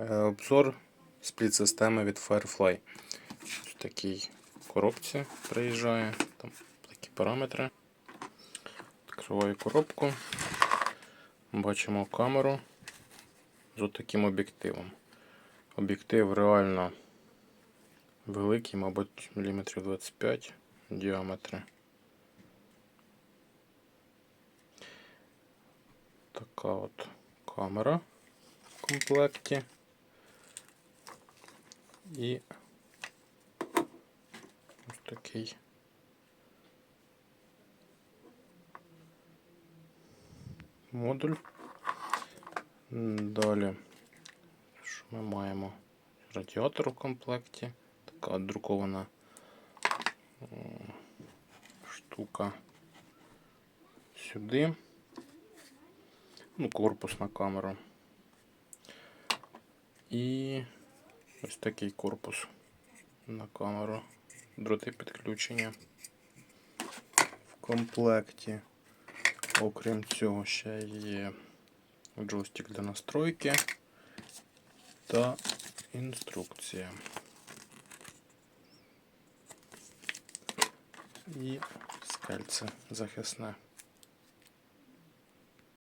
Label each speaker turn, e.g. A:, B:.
A: Е, Обзор спліт-системи від Firefly. В такій коробці приїжджає. Там такі параметри. Відкриваю коробку. Бачимо камеру з таким об'єктивом. Об'єктив реально великий, мабуть, міліметрів 25 діаметри. Така от камера в комплекті. І ось такий модуль. Далі, що ми маємо? Радіатор у комплекті. Така друкована штука сюди. Ну, корпус на камеру. І ось такий корпус на камеру. Дроти підключення. В комплекті, окрім цього, ще є джойстик для настройки та інструкція. І скальце захисне.